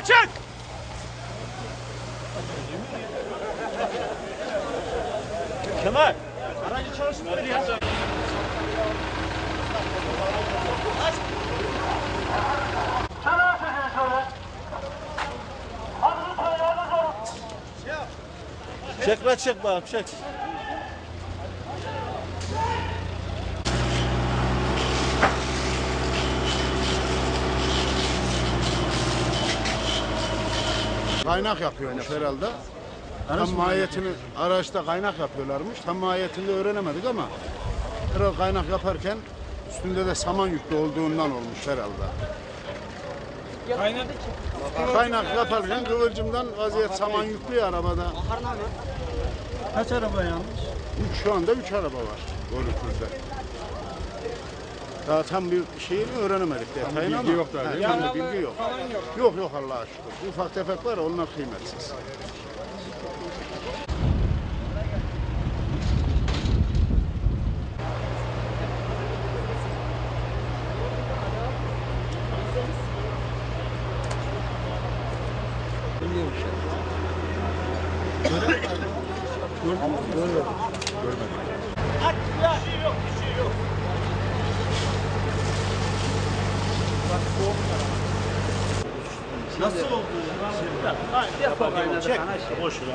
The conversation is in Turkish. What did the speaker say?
açık. Kemal. Aracı çalışmıyor ya. Çek lan çek bakalım çek. Kaynak yapıyormuş herhalde. Tam mahiyetini araçta kaynak yapıyorlarmış. Tam mahiyetini de öğrenemedik ama herhalde kaynak yaparken üstünde de saman yüklü olduğundan olmuş herhalde. Kaynak yaparken kıvılcımdan vaziyet saman yüklü ya arabada. Kaç araba yanlış? Üç, şu anda üç araba var Gorükür'de. Daha tam bir şeyini öğrenemedik detayını ama. bilgi yok daha, değil mi? Bir bilgi yok. Yok yok Allah'a şükür. Ufak tefek var onlar kıymetsiz. Aç ya. Bir şey yok, bir şey yok. Nasıl oldu? Aynen. Çek. Boş ver.